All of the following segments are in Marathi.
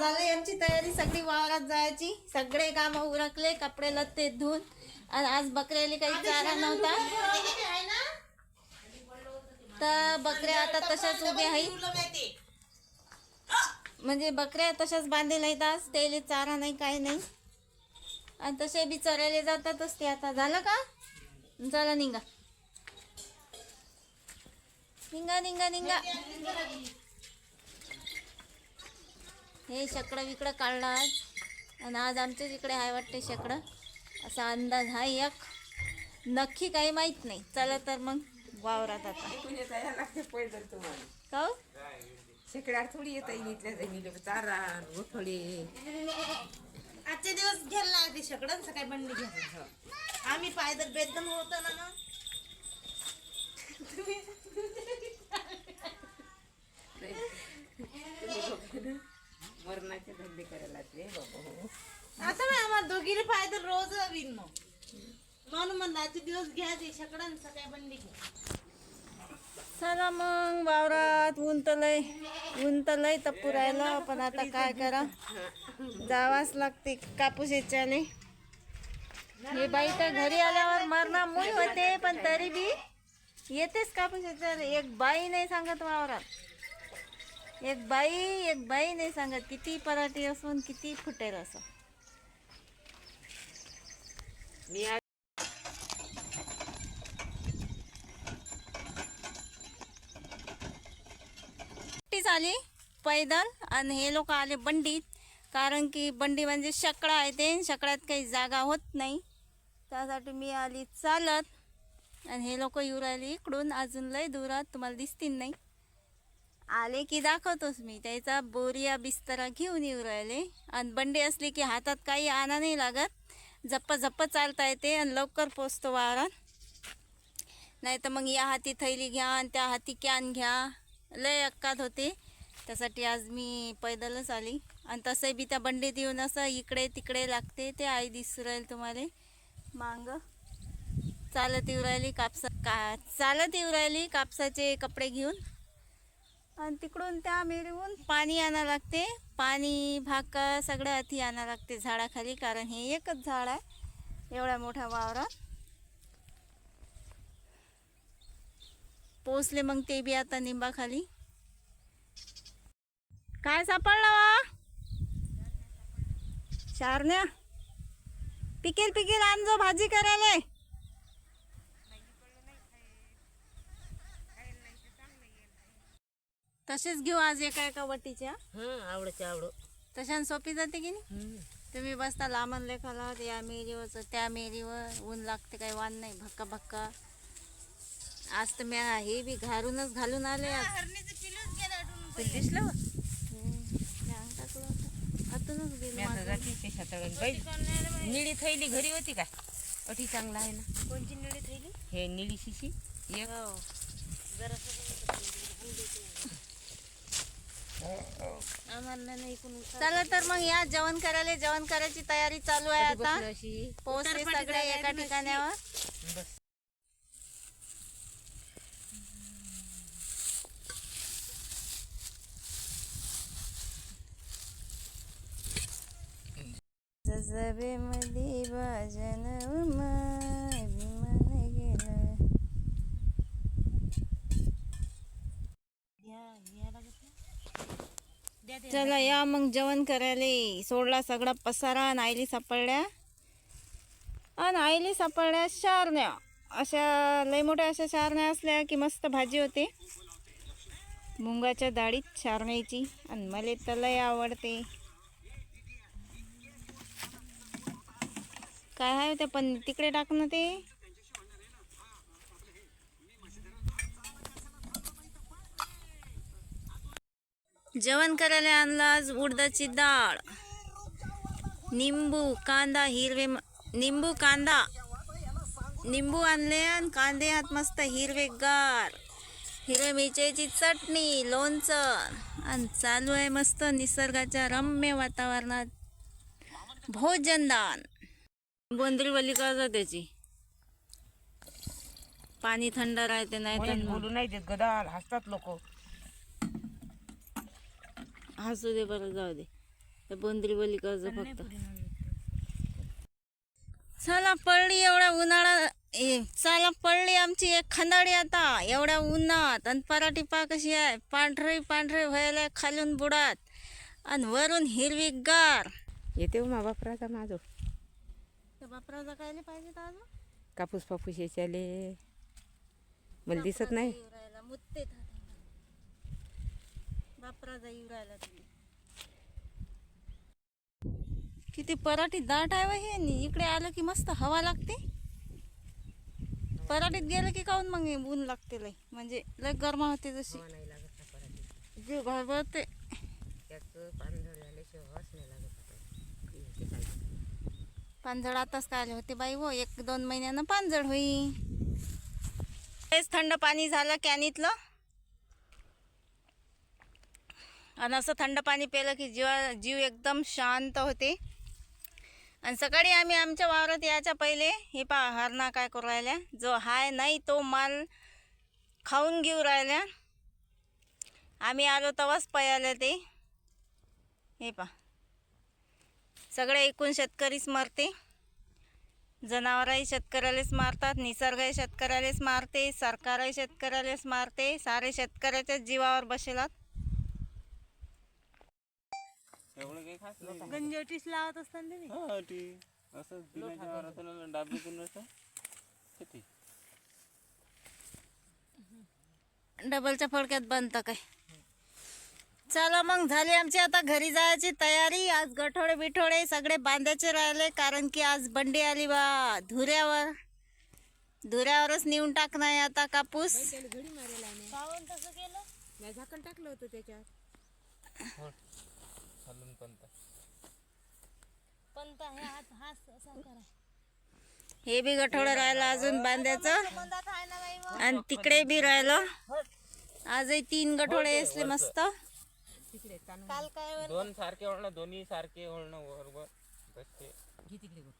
झालं यांची तयारी सगळी वावरात जायची. सगळे काम उरकले कपडे लत्ते धुवून आणि आज बकऱ्याला काही चारा नव्हता. तर बकऱ्या आता तशाच उभ्या आहेत. म्हणजे बकऱ्या तशाच बांधलेल्या आहेत आज. त्याला चारा नाही काही नाही. आणि तसे बी चरायला जातातच ते आता. झालं का? चला निघा निघा. निघा निघा. हे शेकडं विकडं काढलं आज आणि आज आमच्याच इकडे आहे वाटते शेकडं. असा अंदाज हा एक. नक्की काही माहीत नाही. चला तर मग वावरात आता. का हो? शेकड्यावर थोडी येता इथल्या जमिनीला चारा गोठडे आजचे दिवस घ्यायला लागते सगळं सकाळी बंडी घ्यायचं आम्ही पायदल बेदम होतो ना मग. धंदे करायला लागले बाबा हो आता मी आम्हाला दोघीला पायदल रोज विन मग. म्हणून म्हणलं आजचे दिवस घ्यायचे सगळं सकाळी बंडी घ्या चला मग वावरात ऊन तर लय ऊन तर लय तप्पू राहिलं पण आता काय करा? जावाच लागते कापूस याच्याले हे बाई तर घरी आल्यावर मरणा मुई होते पण तरी बी येतेच कापूस याच्याले एक बाई नाही सांगत वावरात. एक बाई एक बाई नाही सांगत. किती पराठी असून किती फुटेल असं. मी आली पैदल आणि हे लोक आले बंडीत. कारण की बंडी म्हणजे शकळा आहे ते. शकळ्यात काही जागा होत नाही. त्यासाठी मी आली चालत. आणि हे लोक येऊ राहिले इकडून. अजून लय दुरात तुम्हाला दिसतील नाही. आले की दाखवतोच मी. त्याचा बोरिया बिस्तरा घेऊन येऊ राहिले. आणि बंडी असली की हातात काही आणा नाही लागत. जप्प जप्प चालता येते आणि लवकर पोचतो वावरात. नाही तर मग या हाती थैली घ्या आणि त्या हाती कॅन घ्या. लय अक्कात होते. त्यासाठी आज मी पैदलच आली. आणि तसंही बी त्या बंडीत येऊन असं इकडे तिकडे लागते. ते आई दिसू राहील तुम्हाला. मांग. चालत येऊ राहिली कापसा का चालत येऊ राहिली कापसाचे कपडे घेऊन. आणि तिकडून त्या मिरवून पाणी आणा लागते. पाणी भाका सगळं अति आणा लागते झाडाखाली कारण हे एकच झाड आहे एवढ्या मोठ्या वावरात. पोचले मग ते बी आता निंबाखाली. काय सापडला वा? चारण्या. पिकेल पिकेल आणजो भाजी करायला. तसेच घेऊ आज एका एका वटीच्या. हं आवड. तशान सोपी जाते की नाही? तुम्ही बसता लांबन लेखाला या मेरीवर त्या मेरीवर ऊन लागते काही वान नाही भक्का भक्का. आज तर मी हे बी घालूनच घालून आले आज. दिसलं मी अंग टाकलं होतं. आतूनच गेलं मी आता माझं. जाते ते शेताकडे. बाई निळी थैली घरी होती काय? अठी चांगला आहे ना. कोणची निळी थैली? हे निळी शिशी एक. हो. चला तर मग या जेवण करायला. जेवण करायची तयारी चालू आहे आता. पोहोचले सगळे एका ठिकाणावर. बसमध्ये भजन उमाय विमान गेलं चला या मग जेवण करायला सोडला सगळा पसारा आणि आईली सापडल्या. आणि आईली सापडल्या शारण्या. अशा लय मोठ्या अशा शारण्या असल्या की मस्त भाजी होते. मुंगाच्या डाळीत शारण्याची. आणि मला तर लय आवडते. काय आहे त्या पण तिकडे टाकणं ते. जेवण करायला आणलं आज उडदाची डाळ. निंबू कांदा हिरवे निंबू कांदा. निंबू आणले आणि कांदे आत मस्त हिरवेगार. हिरव्या मिरच्याची चटणी लोणचं. आणि चालू आहे मस्त निसर्गाच्या रम्य वातावरणात भोजनदान. बोंद्रीवली करतो त्याची? पाणी थंड राहते नाही बोलू नाही देत गदाल हसतात लोक. हसू दे बरं जाऊ दे. हे बोंद्रीवली कर्ज फक्त. चला पडली एवढा उन्हाळा ए, चला पडली आमची एक खंदाडी आता एवढ्या उन्हात. आणि पराठी पा कशी आहे? पांढरी पांढरी व्हायला खालून बुडात. आणि वरून हिरवीगार येते हो मा बापराचा माझो बापराचा कायले पाहिजे अजून? कापूस पापूस याच्याले मला दिसत नाही. मुत्ते येऊ राहिला तुम्ही. किती पराठी दाट आहे हे इकडे आलं की मस्त हवा लागते. पराठीत गेलं की काऊन मग ऊन लागते लय? म्हणजे लय गरमा होते जशी. जीव घाबरते पांजळ आताच काय आले होते बाई हो? एक दोन महिन्यानं पांजळ होई तेच थंड पाणी झालं कॅनीतलं. आणि असं थंड पाणी प्यालं की जीवा जीव एकदम शांत होते. आणि सकाळी आम्ही आमच्या वावरात यायच्या पहिले हे पा हरणा काय करू राहिल्या. जो हाय नाही तो माल खाऊन घेऊ राहिल्या. आम्ही आलो तेव्हाच पयाले ते. हे पा सगळे एकूण शेतकरीच मरते. जनावरही शेतकऱ्यालाच मारतात निसर्गही शेतकऱ्यालाच मारते सरकारही शेतकऱ्यालाच मारते सारे शेतकऱ्याच्याच जीवावर बसेलात. एवढं काही खास नाही गंजटीस लावत असताना तुम्ही हा ती असं बिनाच्या वारातून डाबी करून असं किती डबलच्या फडक्यात बनतं काय? चला मग झाली आमची आता घरी जायची तयारी. आज गठोडे बिठोडे सगळे बांधायचे राहिले कारण की आज बंडी आली बा धुऱ्यावर. धुऱ्यावरच नेऊन टाकणार आता कापूस. टाकलं होतं त्याच्यात. पण तर हे हात हा असा करा. हे बी गठोडं राहिलं अजून बांधायचं. आणि तिकडे बी राहिलं. आजही तीन गठोडे असले मस्त. काल काय दोन सारखे वळणं दोन्ही सारखे वळणं बरोबर घे तिकडे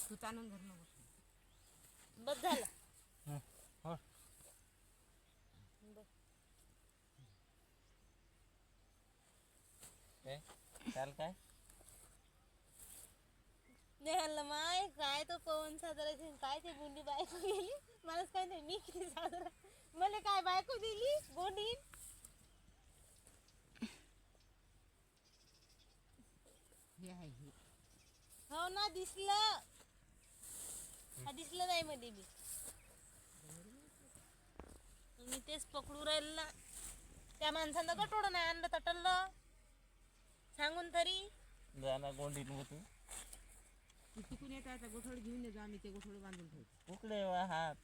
तू ताणून धर ना गोठून. बस झालं. चाल काय? नेहल माय काय तो पवन साजरा काय ते गुंडी बायको गेली? मलाच काय नाही मी किती साजरा मला काय बायको दिली? गोंडी हे आहे हे. हो ना दिसलं. हा दिसलं नाही मध्ये बी. मी तेच पकडू राहिलं ना. त्या माणसानं गटोडं नाही आणलं तरी जाणार गोंडीत होती तू तिकून येता येता गोठोड घेऊन येतो आम्ही ते गोठोड बांधून ठेवतो. उकडे वा हात.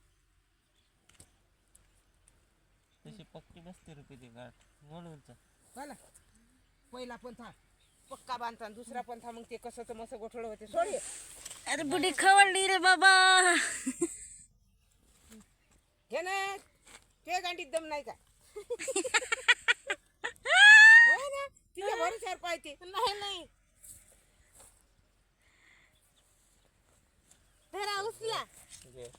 तशी पक्की बसते रुपये ते गाठ. म्हणूनच चला. पहिला पंथा पक्का बांधता आणि दुसरा पंथा मग ते कसं मस्त गोठोड होते. सोड हे. अरे बुडी खवळली रे बाबा. घे ना ते गांडीत दम नाही का? होय ना? तिच्या भरोश्यावर पाहिजे नाही नाही. धरा उचला. घे.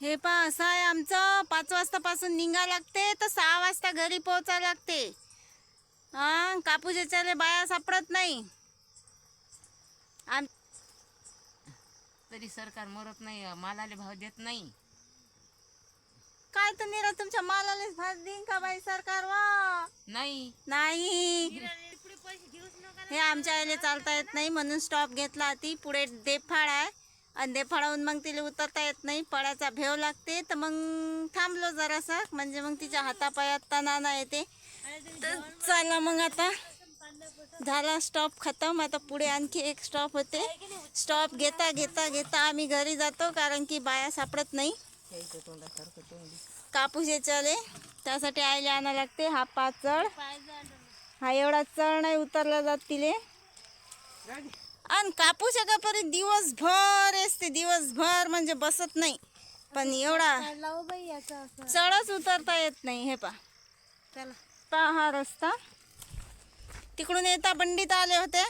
हे पा असं आहे आमचं पाच वाजतापासून निघा लागते तर सहा वाजता घरी पोहोचा लागते. हा कापूस याच्याले बाया सापडत नाही. आम तरी सरकार मरत नाही मालाले भाव देत नाही. काय तर निरा तुमच्या मालालेच भात देईन का बाई सरकार वा नाही. नाही हे आमच्या आईले चालता येत नाही म्हणून स्टॉप घेतला ती. पुढे देफाड आहे. आणि देफाडाहून मग तिला उतरता येत नाही. पळाचा भेव लागते. तर मग थांबलो जरासा. म्हणजे मग तिच्या हातापायात तणाना येते. तर चला मग आता. झाला स्टॉप खतम. आता पुढे आणखी एक स्टॉप होते. स्टॉप घेता घेता घेता आम्ही घरी जातो. कारण की बाया सापडत नाही. त्याचं तोंडासारखं तोंडी. कापूस याच्याले त्यासाठी आईला आणा लागते हा पाच चढ हा एवढा चढ नाही उतरला जात तिले. आणि कापूस एका परी दिवसभर असते दिवसभर म्हणजे बसत नाही. पण एवढा चढच उतरता येत नाही हे पा चला. पहा हा रस्ता. तिकडून येता बंडीत आले होते.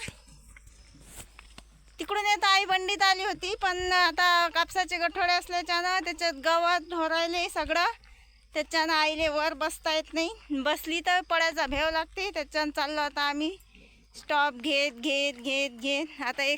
तिकडून येत आई बंडीत आली होती पण आता कापसाचे गठोडे असल्याच्यानं त्याच्यात गवत ढोरायले सगळं. त्याच्यानं आईले वर बसता येत नाही. बसली तर पडायचा भेव लागते त्याच्यानं चाललो आता आम्ही. स्टॉप घेत घेत घेत घेत. आता एक